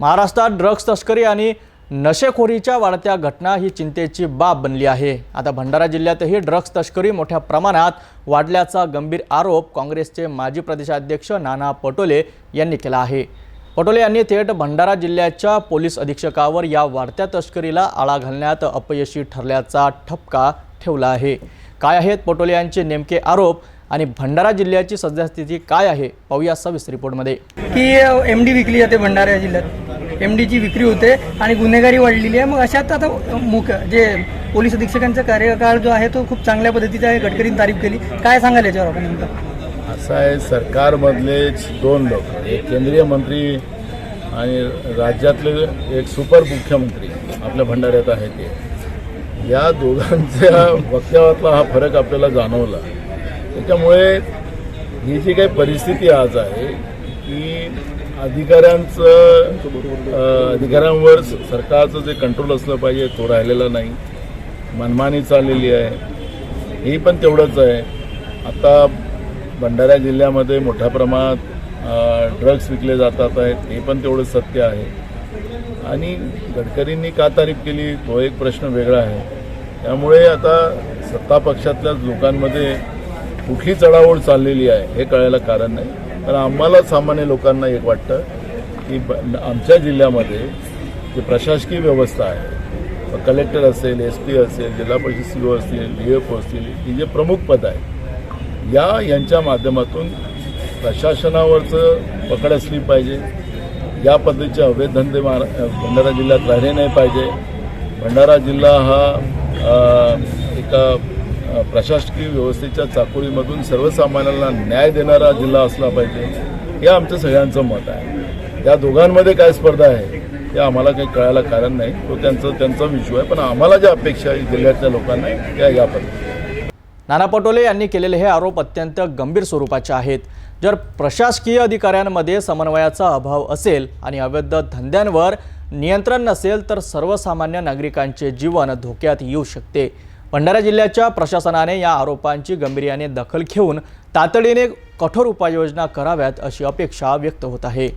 महाराष्ट्रात ड्रग्ज तस्करी आणि नशेखोरीच्या वाढत्या घटना ही चिंतेची बाब बनली आहे. आता भंडारा जिल्ह्यातही ड्रग्ज तस्करी मोठ्या प्रमाणात वाढल्याचा गंभीर आरोप काँग्रेसचे माजी प्रदेशाध्यक्ष नाना पटोले यांनी केला आहे. पटोले यांनी थेट भंडारा जिल्ह्याच्या पोलीस अधीक्षकावर या वाढत्या तस्करीला आळा घालण्यात अपयशी ठरल्याचा ठपका ठेवला आहे. काय आहेत पटोले यांचे नेमके आरोप? आणि भंडारा जिल्ह्याची सद्यस्थिती काय आहे पाहूया सविस्तर रिपोर्टमध्ये. की एम डी विकली जाते भंडारा जिल्ह्यात. एम डीची विक्री होते आणि गुन्हेगारी वाढलेली आहे. मग अशात आता मुख जे पोलीस अधीक्षकांचा कार्यकाळ जो आहे तो खूप चांगल्या पद्धतीचा आहे. गडकरींनी तारीफ केली. काय सांगाल याच्यावर आपण नेमकं? असं आहे सरकारमधलेच दोन लोक एक केंद्रीय मंत्री आणि राज्यातले एक सुपर मुख्यमंत्री आपल्या भंडाऱ्यात आहे ते. या दोघांच्या वक्तव्यातला हा फरक आपल्याला जाणवला. त्याच्यामुळे ही जी काही परिस्थिती आज आहे की अधिकाऱ्यांचं अधिकाऱ्यांवर सरकारचं जे कंट्रोल असलं पाहिजे तो राहिलेला नाही. मनमानी चाललेली आहे. हे पण तेवढंच आहे. आता भंडारा जिल्ह्यामध्ये मोठ्या प्रमाणात ड्रग्स विकले जातात आहेत हे पण तेवढं सत्य आहे. आणि गडकरींनी का तारीफ केली तो एक प्रश्न वेगळा आहे. त्यामुळे आता सत्ता पक्षातल्या लोकांमध्ये कुठली चढाओढ चाललेली आहे हे कळायला कारण नाही. पण आम्हाला सामान्य लोकांना एक वाटतं की आमच्या जिल्ह्यामध्ये जी प्रशासकीय व्यवस्था आहे कलेक्टर असेल एस पी असेल जिल्हा परिषद सी ओ असतील डी एफ ओ असतील ही जे प्रमुख पद आहे या यांच्या माध्यमातून प्रशासनावरचं पकड असली पाहिजे. या पद्धतीचे अवैध धंदे भंडारा जिल्ह्यात राहिले नाही पाहिजे. भंडारा जिल्हा हा एका प्रशासकीय व्यवस्थेच्या चाकोरीमधून सर्वसामान्यांना न्याय देणारा जिल्हा असला पाहिजे हे आमचं सगळ्यांचं मत आहे. या दोघांमध्ये काय स्पर्धा आहे हे आम्हाला काही कळायला कारण नाही. तो त्यांचं त्यांचा विषय आहे पण आम्हाला ज्या अपेक्षा आहे जिल्ह्यातल्या लोकांना त्या या पद्धतीने. नाना पटोले यांनी केलेले हे आरोप अत्यंत गंभीर स्वरूपाचे आहेत. जर प्रशासकीय अधिकाऱ्यांमध्ये समन्वयाचा अभाव असेल आणि अवैध धंद्यांवर नियंत्रण नसेल तर सर्वसामान्य नागरिकांचे जीवन धोक्यात येऊ शकते. भंडारा जिल्ह्याच्या प्रशासनाने या आरोपांची गंभीर्याने दखल घेऊन तातडीने कठोर उपाययोजना कराव्यात अशी अपेक्षा व्यक्त होत आहे.